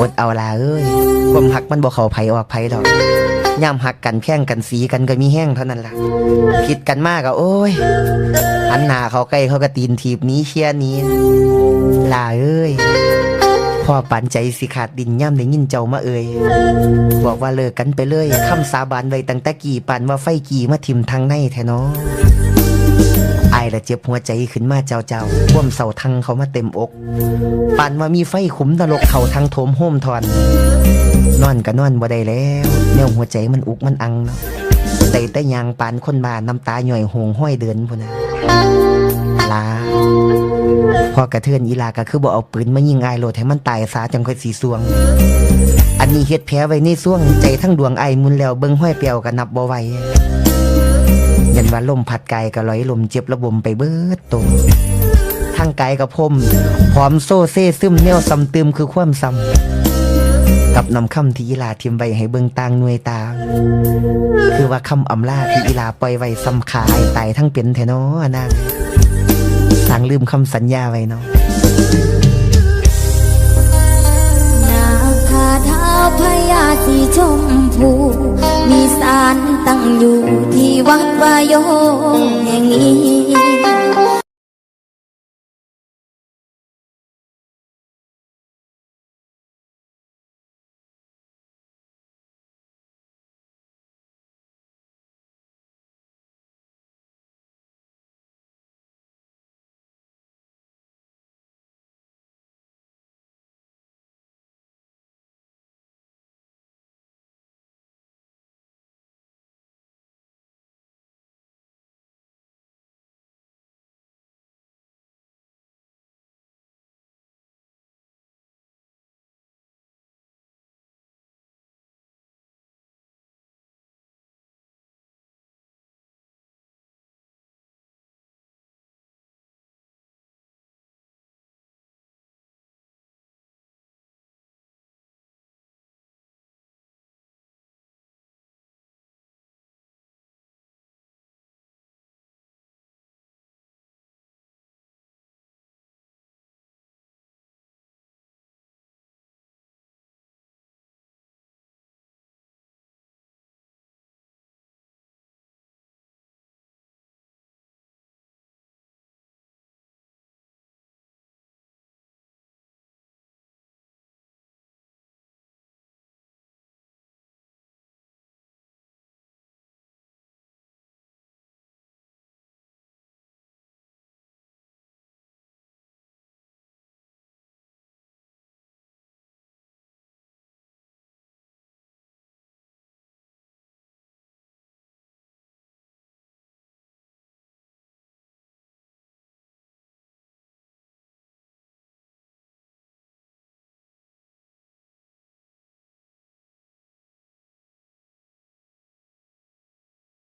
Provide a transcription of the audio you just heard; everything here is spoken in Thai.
อดเอาลาเอ้ยความหักมันบ่เข้าไผออกไผดอกย่ำหักกันแข่งกันสีกันก็มีแห้งเท่านั้นล่ะผิดกันมากก็โอ้ยหันหน้าเขาใกล้เขาก็ตีนถีบนี้เชียร์นี้ลาเอ้ยพ่อปันใจสิขาดดินย่ำได้ยินเจ้ามาเอ่ยบอกว่าเลิกกันไปเลยคำสาบานไว้ตั้งแต่กี่ปันว่าไฟกี่มาทิมทางในแท้เนาะายละเจ็บหัวใจขึ้นมาเจ้าเจ้าพ่วมเสาทังเขามาเต็มอกปานว่ามีไฟขุมนรกเขาทางโถมโฮมทอน นอนก็นอนบ่ได้แล้วแนวหัวใจมันอุกมันอังเนาะแต่แต่ยางปานคนบ้าน้ำตาหน่อยหงห้อยเดินพุ่นนะลาพอกระเทือนอีลาก็คือบ่เอาปืนมายิงไอโลดให้มันตายซาจังค่อยสีสวง อันนี้เฮ็ดแผลไว้ในซ่วงใจทั้งดวงไอมุนแล้วเบิ่งห้อยเปียวก็นับบ่ไหว ยันว่าลมพัดไกายก็ลอยลมเจ็บระบมไปเบิดตัวทางไกายกับพมพร้อมโซ่เซ่ซึมแนวซ้ำเติมคือความซ้ำกับนำคำที่อีลาทิมไว้ให้เบิงต่างหน่วยตาคือว่าคำอำลาที่อีลาปล่อยไว้ซ้ำขายตายทั้งเป็นแทเนอนางสางลืมคำสัญญาไว้เนาะ มีสารตั้งอยู่ที่วัดวายโยแห่งนี้